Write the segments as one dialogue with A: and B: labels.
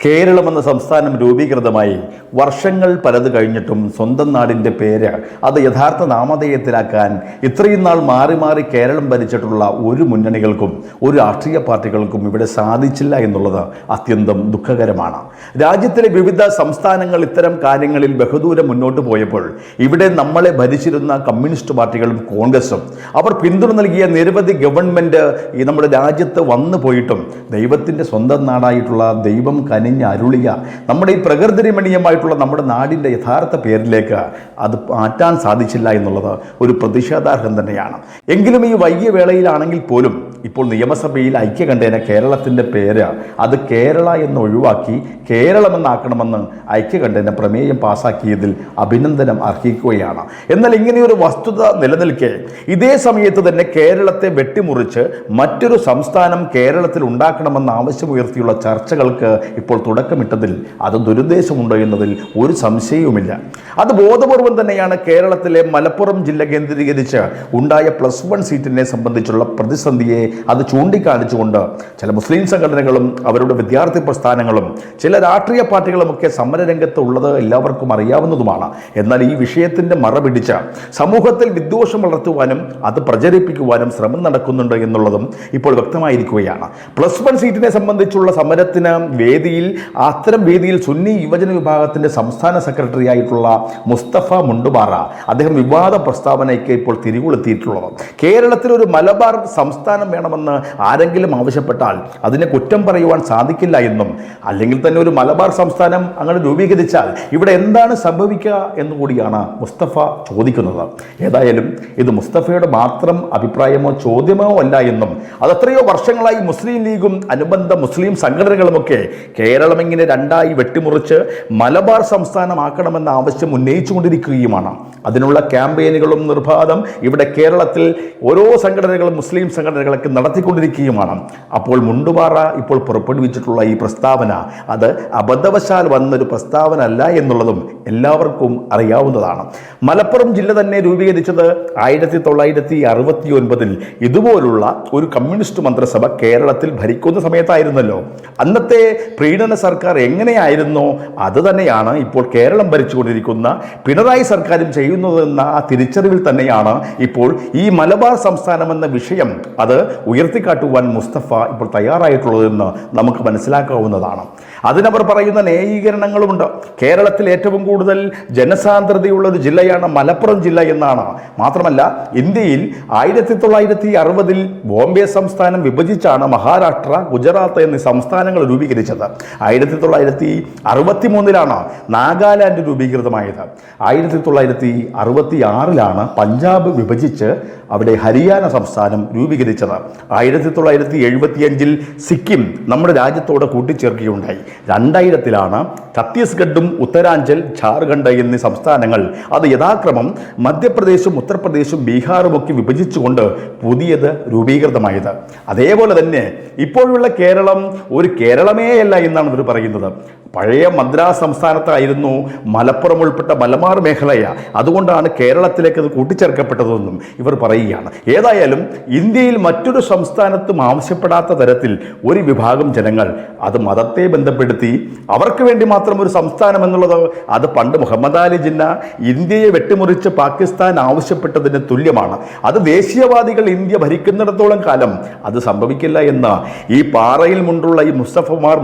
A: കേരളം എന്ന സംസ്ഥാനം രൂപീകൃതമായി വർഷങ്ങൾ പലത് കഴിഞ്ഞിട്ടും സ്വന്തം നാടിന്റെ പേര് അത് യഥാർത്ഥ നാമധേയത്തിലാക്കാൻ ഇത്രയും നാൾ മാറി മാറി കേരളം ഭരിച്ചിട്ടുള്ള ഒരു മുന്നണികൾക്കും ഒരു രാഷ്ട്രീയ പാർട്ടികൾക്കും ഇവിടെ സാധിച്ചില്ല എന്നുള്ളത് അത്യന്തം ദുഃഖകരമാണ്. രാജ്യത്തിലെ വിവിധ സംസ്ഥാനങ്ങൾ ഇത്തരം കാര്യങ്ങളിൽ ബഹുദൂരം മുന്നോട്ട് പോയപ്പോൾ ഇവിടെ നമ്മളെ ഭരിച്ചിരുന്ന കമ്മ്യൂണിസ്റ്റ് പാർട്ടികളും കോൺഗ്രസും അവർ പിന്തുണ നൽകിയ നിരവധി ഗവൺമെന്റ് നമ്മുടെ രാജ്യത്ത് വന്നു പോയിട്ടും ദൈവത്തിന്റെ സ്വന്തം നാടായിട്ടുള്ള ദൈവം കനിഞ്ഞ് അരുളിയ നമ്മുടെ ഈ പ്രകൃതി രമണീയമായിട്ടുള്ള നമ്മുടെ നാടിന്റെ യഥാർത്ഥ പേരിലേക്ക് അത് മാറ്റാൻ സാധിച്ചില്ല എന്നുള്ളത് ഒരു പ്രതിഷേധാർഹം തന്നെയാണ്. എങ്കിലും ഈ വൈകിയ വേളയിലാണെങ്കിൽ പോലും ഇപ്പോൾ നിയമസഭയിൽ ഐക്യകണ്ഠേന കേരളത്തിന്റെ പേര് അത് കേരള എന്ന് ഒഴിവാക്കി കേരളമെന്നാക്കണമെന്ന് ഐക്യകണ്ഠേന പ്രമേയം പാസാക്കിയതിൽ അഭിനന്ദനം അർഹിക്കുകയാണ്. എന്നാൽ ഇങ്ങനെയൊരു വസ്തുത നിലനിൽക്കെ ഇതേ സമയത്ത് തന്നെ കേരളത്തെ വെട്ടിമുറിച്ച് മറ്റൊരു സംസ്ഥാനം കേരളത്തിൽ ഉണ്ടാക്കണമെന്ന ആവശ്യമുയർത്തിയുള്ള ചർച്ചകൾക്ക് ഇപ്പോൾ തുടക്കമിട്ടതിൽ അത് ദുരുദ്ദേശമുണ്ടോ എന്നതിൽ ഒരു സംശയവുമില്ല. അത് ബോധപൂർവം തന്നെയാണ് കേരളത്തിലെ മലപ്പുറം ജില്ല കേന്ദ്രീകരിച്ച് ഉണ്ടായ പ്ലസ് വൺ സീറ്റിനെ സംബന്ധിച്ചുള്ള പ്രതിസന്ധിയെ അത് ചൂണ്ടിക്കാണിച്ചുകൊണ്ട് ചില മുസ്ലിം സംഘടനകളും അവരുടെ വിദ്യാർത്ഥി പ്രസ്ഥാനങ്ങളും ചില രാഷ്ട്രീയ പാർട്ടികളുമൊക്കെ സമരരംഗത്ത് ഉള്ളത് എല്ലാവർക്കും അറിയാവുന്നതുമാണ്. എന്നാൽ ഈ വിഷയത്തിന്റെ മറ പിടിച്ച് സമൂഹത്തിൽ വിദ്വേഷം വളർത്തുവാനും അത് പ്രചരിപ്പിക്കുവാനും ശ്രമം നടക്കുന്നുണ്ട് എന്നുള്ളതും ഇപ്പോൾ വ്യക്തമായിരിക്കുകയാണ്. പ്ലസ് വൺ സീറ്റിനെ സംബന്ധിച്ചുള്ള സമരത്തിന് വേദിയിൽ അത്തരം വേദിയിൽ സുന്നി യുവജന വിഭാഗത്തിന്റെ സംസ്ഥാന സെക്രട്ടറി ആയിട്ടുള്ള മുസ്തഫ മുണ്ടുപാറ അദ്ദേഹം വിവാദ പ്രസ്താവനയ്ക്ക് ഇപ്പോൾ തിരികൊളുത്തിയിട്ടുള്ളത്. കേരളത്തിൽ ഒരു മലബാർ സംസ്ഥാനം വേണമെന്ന് ആരെങ്കിലും ആവശ്യപ്പെട്ടാൽ അതിനെ കുറ്റം പറയുവാൻ സാധിക്കില്ല എന്നും അല്ലെങ്കിൽ തന്നെ ഒരു മലബാർ സംസ്ഥാനം അങ്ങനെ രൂപീകരിച്ചാൽ ഇവിടെ എന്താണ് സംഭവിക്കുക എന്നുകൂടിയാണ് മുസ്തഫ ചോദിക്കുന്നത്. ഏതായാലും ഇത് മുസ്തഫയുടെ മാത്രം അഭിപ്രായമോ ചോദ്യമോ അല്ല എന്നും അതത്രയോ വർഷങ്ങളായി മുസ്ലിം ലീഗും അനുബന്ധ മുസ്ലിം സംഘടനകളുമൊക്കെ കേരളം ഇങ്ങനെ രണ്ടായി വെട്ടിമുറിച്ച് മലബാർ സംസ്ഥാനമാക്കണമെന്ന ആവശ്യം ഉന്നയിച്ചുകൊണ്ടിരിക്കുകയുമാണ്. അതിനുള്ള ക്യാമ്പയിനുകളും നിർബാധം ഇവിടെ കേരളത്തിൽ ഓരോ സംഘടനകളും മുസ്ലിം സംഘടനകളൊക്കെ നടത്തിക്കൊണ്ടിരിക്കുകയുമാണ്. അപ്പോൾ മുണ്ടുപാറ ഇപ്പോൾ പുറപ്പെടുവിച്ചിട്ടുള്ള ഈ പ്രസ്താവന അത് അബദ്ധവശാൽ വന്നൊരു പ്രസ്താവന അല്ല എന്നുള്ളതും എല്ലാവർക്കും അറിയാവുന്നതാണ്. മലപ്പുറം ജില്ല തന്നെ രൂപീകരിച്ചത് ആയിരത്തി തൊള്ളായിരത്തി അറുപത്തി ഒൻപതിൽ ഇതുപോലുള്ള ഒരു കമ്മ്യൂണിസ്റ്റ് മന്ത്രിസഭ കേരളത്തിൽ ഭരിക്കുന്ന സമയത്തായിരുന്നല്ലോ. അന്നത്തെ പ്രീണന സർക്കാർ എങ്ങനെയായിരുന്നോ? അത് തന്നെയാണ് ഇപ്പോൾ കേരളം ഭരിച്ചുകൊണ്ടിരിക്കുന്ന പിണറായി സർക്കാരും ചെയ്യുന്നതെന്ന ആ തിരിച്ചറിവിൽ തന്നെയാണ് ഇപ്പോൾ ഈ മലബാർ സംസ്ഥാനമെന്ന വിഷയം അത് ഉയർത്തിക്കാട്ടുവാൻ മുസ്തഫ ഇപ്പോൾ തയ്യാറായിട്ടുള്ളതെന്ന് നമുക്ക് മനസ്സിലാക്കാവുന്നതാണ്. അതിനവർ പറയുന്ന ന്യായീകരണങ്ങളുമുണ്ട് കേരളത്തിൽ ഏറ്റവും കൂടുതൽ ജനസാന്ദ്രതയുള്ള ഒരു ജില്ലയാണ് മലപ്പുറം ജില്ല എന്നാണ്. മാത്രമല്ല ഇന്ത്യയിൽ ആയിരത്തി തൊള്ളായിരത്തി അറുപതിൽ ബോംബെ സംസ്ഥാനം വിഭജിച്ചാണ് മഹാരാഷ്ട്ര ഗുജറാത്ത് എന്നീ സംസ്ഥാനങ്ങൾ രൂപീകരിച്ചത്. ആയിരത്തി തൊള്ളായിരത്തി അറുപത്തി മൂന്നിലാണ് നാഗാലാൻഡ് രൂപീകൃതമായത്. ആയിരത്തി തൊള്ളായിരത്തി അറുപത്തി ആറിലാണ് പഞ്ചാബ് വിഭജിച്ച് അവിടെ ഹരിയാന സംസ്ഥാനം രൂപീകരിച്ചത്. ആയിരത്തി തൊള്ളായിരത്തി എഴുപത്തിയഞ്ചിൽ സിക്കിം നമ്മുടെ രാജ്യത്തോട് കൂട്ടിച്ചേർക്കുകയുണ്ടായി. രണ്ടായിരത്തിലാണ് ഛത്തീസ്ഗഡും ഉത്തരാഞ്ചൽ ഝാർഖണ്ഡ് എന്നീ സംസ്ഥാനങ്ങൾ അത് യഥാക്രമം മധ്യപ്രദേശും ഉത്തർപ്രദേശും ബീഹാറും ഒക്കെ വിഭജിച്ചുകൊണ്ട് പുതിയത് രൂപീകൃതമായത്. അതേപോലെ തന്നെ ഇപ്പോഴുള്ള കേരളം ഒരു കേരളമേ അല്ല എന്നാണ് ഇവർ പറയുന്നത്. പഴയ മദ്രാസ് സംസ്ഥാനത്തായിരുന്നു മലപ്പുറം ഉൾപ്പെട്ട മലബാർ മേഖലയ. അതുകൊണ്ടാണ് കേരളത്തിലേക്ക് അത് കൂട്ടിച്ചേർക്കപ്പെട്ടതെന്നും ഇവർ പറയുകയാണ്. ഏതായാലും ഇന്ത്യയിൽ മറ്റൊരു സംസ്ഥാനത്തും ആവശ്യപ്പെടാത്ത തരത്തിൽ ഒരു വിഭാഗം ജനങ്ങൾ അത് മതത്തെ ബന്ധപ്പെടുത്തി അവർക്ക് വേണ്ടി മാത്രം ഒരു സംസ്ഥാനം എന്നുള്ളത് അത് പണ്ട് മുഹമ്മദ് അലി ജിന്ന ഇന്ത്യയെ വെട്ടിമുറിച്ച് പാകിസ്ഥാൻ ആവശ്യപ്പെട്ടതിന് തുല്യമാണ്. അത് ദേശീയവാദികൾ ഇന്ത്യ ഭരിക്കുന്നിടത്തോളം കാലം അത് സംഭവിക്കില്ല എന്ന് ഈ പാറയിൽ മുണ്ടുള്ള ഈ മുസ്തഫമാർ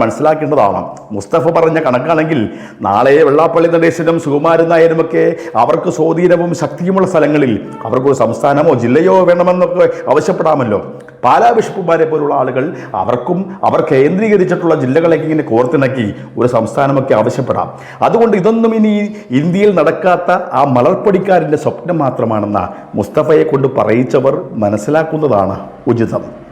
A: മനസ്സിലാക്കേണ്ടതാണ് മുസ്തഫ പറഞ്ഞ കണക്കാണെങ്കിൽ നാളെ വെള്ളാപ്പള്ളി നടേശനും സുകുമാരൻ നായരുമൊക്കെ അവർക്ക് സ്വാധീനവും ശക്തിയുമുള്ള സ്ഥലങ്ങളിൽ അവർക്കൊരു സംസ്ഥാനമോ ജില്ലയോ വേണമെന്നൊക്കെ ആവശ്യപ്പെടാമല്ലോ. പാലാ ബിഷപ്പുമാരെ പോലുള്ള ആളുകൾ അവർക്കും അവർ കേന്ദ്രീകരിച്ചിട്ടുള്ള ജില്ലകളൊക്കെ ഇങ്ങനെ കോർത്തിണക്കി ഒരു സംസ്ഥാനമൊക്കെ ആവശ്യപ്പെടാം. അതുകൊണ്ട് ഇതൊന്നും ഇനി ഇന്ത്യയിൽ നടക്കാത്ത ആ മലർപ്പടിക്കാരന്റെ സ്വപ്നം മാത്രമാണെന്ന മുസ്തഫയെ കൊണ്ട് പറയിച്ചവർ മനസ്സിലാക്കുന്നതാണ് ഉചിതം.